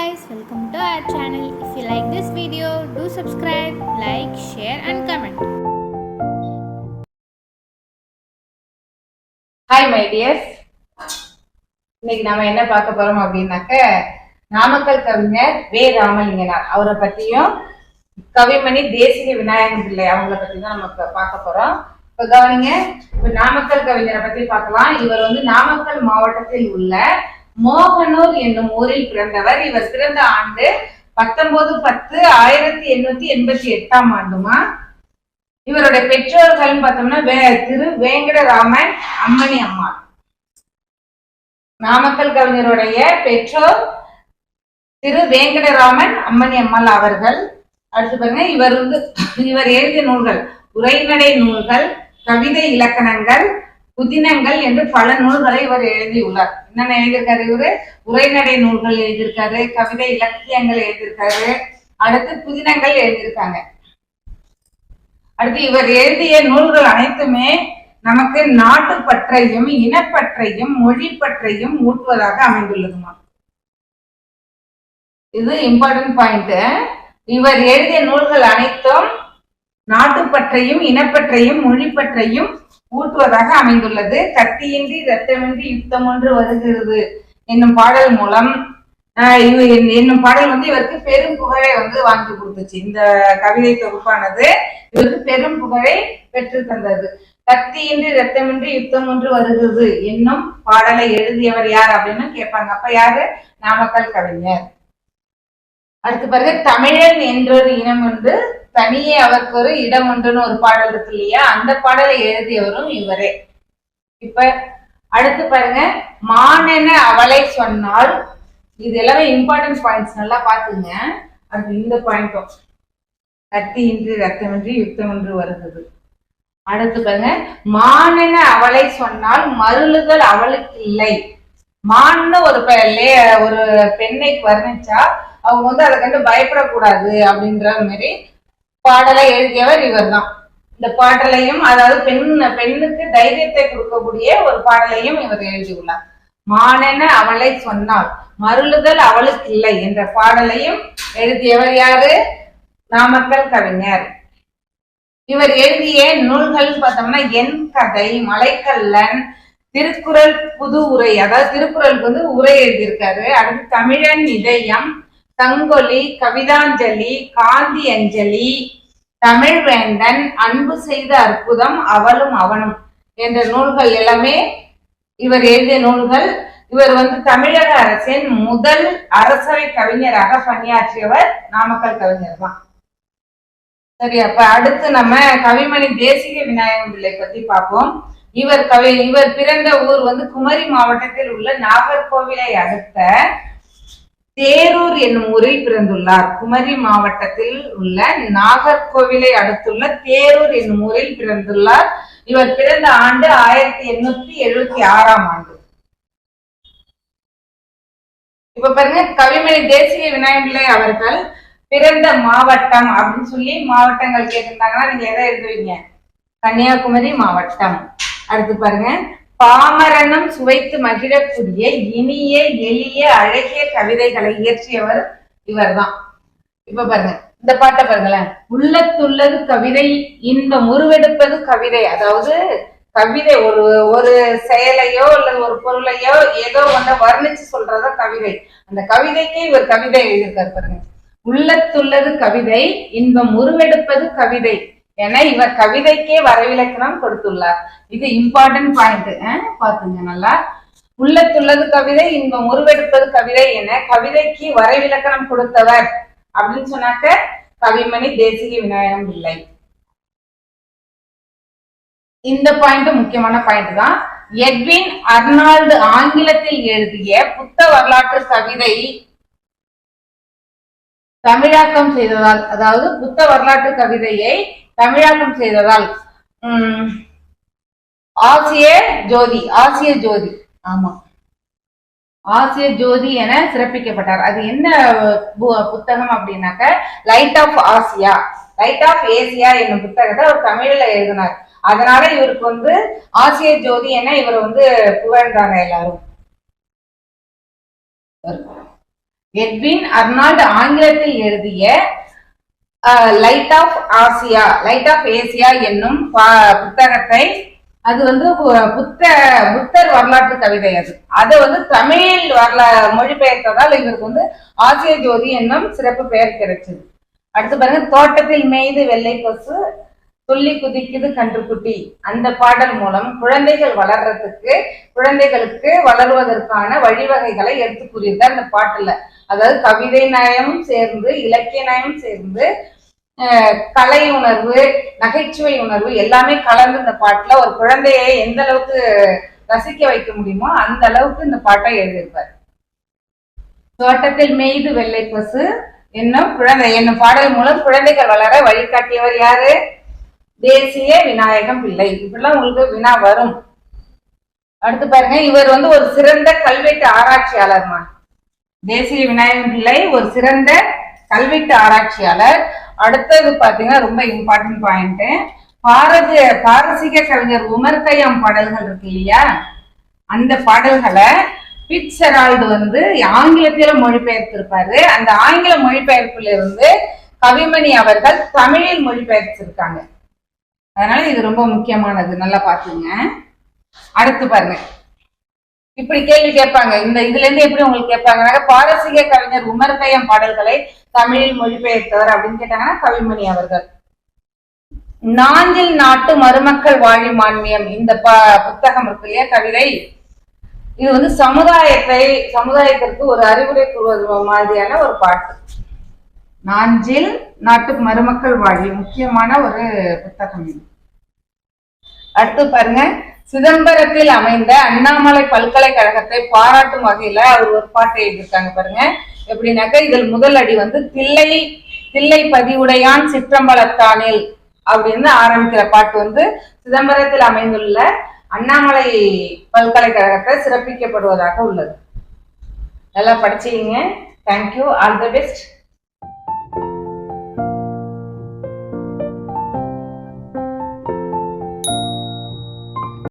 guys, welcome to our channel. If you like this video, do subscribe, like, share and comment. Hi my dears இன்னைக்கு நாம என்ன பார்க்க போறோம் அப்படின்னாக்க நாமக்கல் கவிஞர் வே. ராமலிங்கனார். அவரை பத்தியும் கவிமணி தேசிக விநாயகர் பிள்ளை அவங்கள பத்தி தான் நம்ம பார்க்க போறோம். இப்ப கவனிங்க இப்ப நாமக்கல் கவிஞரை பத்தி பார்க்கலாம். இவர் வந்து நாமக்கல் மாவட்டத்தில் உள்ள மோகனூர் என்னும் ஊரில் பிறந்தவர். இவர் பிறந்த ஆண்டு பத்தொன்பது பத்து ஆயிரத்தி எண்ணூத்தி எண்பத்தி எட்டாம் ஆண்டுமா? இவருடைய பெற்றோர்கள் பார்த்தோம்னா திரு வேங்கடராமன் அம்மணி அம்மாள். நாமக்கல் கவிஞருடைய பெற்றோர் திரு வேங்கடராமன் அம்மணி அம்மாள் அவர்கள். அடுத்து பாருங்க இவர் வந்து இவர் எழுதிய நூல்கள் உரைநடை நூல்கள் கவிதை இலக்கணங்கள் புதினங்கள் என்று பல நூல்களை இவர் எழுதியுள்ளார். என்னென்ன எழுதியிருக்காரு இவரு? உரைநடை நூல்கள் எழுதியிருக்காரு கவிதை இலக்கியங்கள் எழுதியிருக்காரு. அடுத்து புதினங்கள் எழுதியிருக்காங்க. அடுத்து இவர் எழுதிய நூல்கள் அனைத்துமே நமக்கு நாட்டுப்பற்றையும் இனப்பற்றையும் மொழி பற்றையும் ஊட்டுவதாக அமைந்துள்ளதுமா. இது இம்பார்ட்டன்ட் பாயிண்ட் இவர் எழுதிய நூல்கள் அனைத்தும் நாட்டுப்பற்றையும் இனப்பற்றையும் மொழிப்பற்றையும் ஊட்டுவதாக அமைந்துள்ளது. கத்தியின்றி இரத்தமின்றி யுத்தம் ஒன்று வருகிறது என்னும் பாடல் மூலம். ஆஹ் என்னும் பாடல் வந்து இவருக்கு பெரும் புகழை வந்து வாங்கி கொடுத்துச்சு. இந்த கவிதை தொகுப்பானது இவருக்கு பெரும் புகழை பெற்று தந்தது. கத்தியின்றி ரத்தமின்றி யுத்தம் ஒன்று வருகிறது என்னும் பாடலை எழுதியவர் யார் அப்படின்னு கேட்பாங்க. அப்ப யாரு? நாமக்கல் கவிஞர். அடுத்து பாருங்க. தமிழன் என்றொரு இனம் வந்து தனியே அவருக்கு ஒரு இடம் உண்டுன்னு ஒரு பாடல் இருக்கு இல்லையா? அந்த பாடலை எழுதியவரும் இவரே. இப்ப அடுத்து பாருங்க. மானென அவளை சொன்னால் இது எல்லாமே இம்பார்ட்டன்ட் பாயிண்ட்ஸ் நல்லா பாத்துங்க அது இந்த பாயிண்ட்டும் கத்தி இன்றி ரத்தமின்றி யுத்தம் என்று வருகிறது. அடுத்து பாருங்க. மானென அவளை சொன்னால் மருளுதல் அவளுக்கு இல்லை. மான்னு ஒரு பெ- ஒரு பெண்ணை வர்ணிச்சா அவங்க வந்து அதை கண்டு பயப்படக்கூடாது அப்படின்ற மாதிரி பாடலை எழுதியவர் இவர்தான். இந்த பாடலையும் அதாவது பெண் பெண்ணுக்கு தைரியத்தை கொடுக்கக்கூடிய ஒரு பாடலையும் இவர் எழுதியுள்ளார். மானென அவளை சொன்னாள் மருளுதல் அவளுக்கு இல்லை என்ற பாடலையும் எழுதியவர் யாரு? நாமக்கல் கவிஞர். இவர் எழுதிய நூல்கள் பார்த்தோம்னா என் கதை மலைக்கல்லன் திருக்குறள் புது உரை அதாவது திருக்குறளுக்கு வந்து உரை எழுதியிருக்காரு. அடுத்து தமிழன் இதயம் தங்கொலி கவிதாஞ்சலி காந்தி அஞ்சலி தமிழ் வேந்தன் அன்பு செய்த அற்புதம் அவளும் அவனும் என்ற நூல்கள் எல்லாமே இவர் எழுதிய நூல்கள். இவர் வந்து தமிழக அரசின் முதல் அரசவை கவிஞராக பணியாற்றியவர் நாமக்கல் கவிஞர் தான். சரி அப்ப அடுத்து நம்ம கவிமணி தேசிக விநாயகம் பிள்ளை பத்தி பார்ப்போம். இவர் கவி இவர் பிறந்த ஊர் வந்து குமரி மாவட்டத்தில் உள்ள நாகர்கோவிலை அடுத்த தேரூர் என்னும் ஊரில் பிறந்துள்ளார். குமரி மாவட்டத்தில் உள்ள நாகர்கோவிலை அடுத்துள்ள தேரூர் என்னும் ஊரில் பிறந்துள்ளார். இவர் பிறந்த ஆண்டு ஆயிரத்தி எண்ணூத்தி எழுபத்தி ஆறாம் ஆண்டு. இப்ப பாருங்க கவிமணி தேசிய விநாயகம் அவர்கள் பிறந்த மாவட்டம் அப்படின்னு சொல்லி மாவட்டங்கள் கேட்டிருந்தாங்கன்னா நீங்க எதை எழுதுவீங்க? கன்னியாகுமரி மாவட்டம். அடுத்து பாருங்க பாமரனும் சுவைத்து மகிழக்கூடிய இனிய எளிய அழகிய கவிதைகளை இயற்றியவர் இவர்தான். இப்ப பாருங்க இந்த பாட்டை பாருங்களேன். உள்ளத்துள்ளது கவிதை இன்பம் உருவெடுப்பது கவிதை. அதாவது கவிதை ஒரு ஒரு செயலையோ அல்லது ஒரு பொருளையோ ஏதோ ஒன்றை வர்ணிச்சு சொல்றதா கவிதை. அந்த கவிதைக்கே இவர் கவிதை எழுதியிருக்காரு பாருங்க. உள்ளத்துள்ளது கவிதை இன்பம் உருவெடுப்பது கவிதை. ஏன்னா இவர் கவிதைக்கே வரவிலக்கணம் கொடுத்துள்ளார். இது இம்பார்ட்டன்ட் பாயிண்ட் பாத்துங்க நல்லா. உள்ளத்துள்ளது கவிதை இன்பம் உருவெடுப்பது கவிதை என கவிதைக்கு வரைவிலக்கணம் கொடுத்தவர் அப்படின்னு சொன்னாக்க கவிமணி தேசிக விநாயகம் பிள்ளை இந்த பாயிண்ட் முக்கியமான பாயிண்ட் தான். எட்வின் அர்னால்டு ஆங்கிலத்தில் எழுதிய புத்த வரலாற்று கவிதை தமிழாக்கம் செய்ததால் அதாவது புத்த வரலாற்று கவிதையை தமிழாக்கம் செய்ததால் உம், ஆசிய ஜோதி ஆசிய ஜோதி. ஆமா. ஆசிய ஜோதி என சிறப்பிக்கப்பட்டார். அது என்ன புத்தகம் அப்படின்னாக்க light of Asia light of Asia என்னும் புத்தகத்தை அவர் தமிழ்ல எழுதினார். அதனால இவருக்கு வந்து ஆசிய ஜோதி என இவர் வந்து புகழ்ந்தாங்க எல்லாரும். எட்வின் அர்னால்டு ஆங்கிலத்தில் எழுதிய light of Asia light of Asia என்னும் பா- புத்தகத்தை அது வந்து புத்த புத்தர் வரலாற்று கவிதை அது. அதை வந்து தமிழ் வரலா மொழிபெயர்த்ததால் இவருக்கு வந்து ஆசிய ஜோதி என்னும் சிறப்பு பெயர் கிடைச்சது. அடுத்து பாருங்க தோட்டத்தில் மேய்து வெள்ளை கொசு துள்ளி குதிக்குது கன்றுக்குட்டி. அந்த பாடல் மூலம் குழந்தைகள் வளர்றதுக்கு குழந்தைகளுக்கு வளருவதற்கான வழிவகைகளை எடுத்து கூறியிருக்கார் அந்த பாட்டுல. அதாவது கவிதை நயமும் சேர்ந்து இலக்கிய நயம் சேர்ந்து கலை உணர்வு நகைச்சுவை உணர்வு எல்லாமே கலந்து இந்த பாட்டுல ஒரு குழந்தையை எந்த அளவுக்கு ரசிக்க வைக்க முடியுமோ அந்த அளவுக்கு இந்த பாட்டை எழுதியிருப்பார். தோட்டத்தில் மேய்து வெள்ளை பசு என்னும் குழந்தை என்னும் பாடல் மூலம் குழந்தைகள் வளர வழிகாட்டியவர் யாரு? தேசிய விநாயகம் பிள்ளை. இப்படிலாம் உங்களுக்கு வினா வரும். அடுத்து பாருங்க இவர் வந்து ஒரு சிறந்த கல்வெட்டு ஆராய்ச்சியாளர்மா தேசிய விநாயகம் பிள்ளை ஒரு சிறந்த கல்வெட்டு ஆராய்ச்சியாளர். அடுத்தது பாத்தீங்கன்னா ரொம்ப இம்பார்ட்டன்ட் பாயிண்ட் பாரத பாரசீக கவிஞர் உமர் பாடல்கள் இருக்கு இல்லையா? அந்த பாடல்களை பிட்சரால்டு வந்து ஆங்கிலத்தில மொழிபெயர்த்திருப்பாரு. அந்த ஆங்கில மொழிபெயர்ப்புல இருந்து கவிமணி அவர்கள் தமிழில் மொழிபெயர்த்திருக்காங்க. அதனால இது ரொம்ப முக்கியமானது. நல்லா பாத்துங்க அடுத்து பாருங்க. இப்படி கேள்வி கேட்பாங்க. இந்த இதுல இருந்து எப்படி உங்களுக்கு கேட்பாங்கன்னா பாரசீக கவிஞர் உமர் பாடல்களை தமிழில் மொழிபெயர்த்தவர் அப்படின்னு கேட்டாங்கன்னா கவிமணி அவர்கள். நாஞ்சில் நாட்டு மருமக்கள் வாழி மான்மியம். இந்த ப புத்தகம் இருக்கு இல்லையா கவிதை? இது வந்து சமுதாயத்தை சமுதாயத்திற்கு ஒரு அறிவுரை கூறுவது மாதிரியான ஒரு பாட்டு. நாஞ்சில் நாட்டு மருமக்கள் வாழி முக்கியமான ஒரு புத்தகம் இது. அடுத்து பாருங்க. சிதம்பரத்தில் அமைந்த அண்ணாமலை பல்கலைக்கழகத்தை பாராட்டும் வகையில அவர் ஒரு பாட்டை எழுதியிருக்காங்க பாருங்க. எப்படின்னாக்க இதில் முதல் அடி வந்து தில்லை தில்லை பதிவுடையான் சிற்றம்பலத்தானில் அப்படின்னு ஆரம்பிக்கிற பாட்டு வந்து சிதம்பரத்தில் அமைந்துள்ள அண்ணாமலை பல்கலைக்கழகத்தை சிறப்பிக்கப்படுவதாக உள்ளது. நல்லா படிச்சீங்க தேங்க்யூ ஆல் த பெஸ்ட்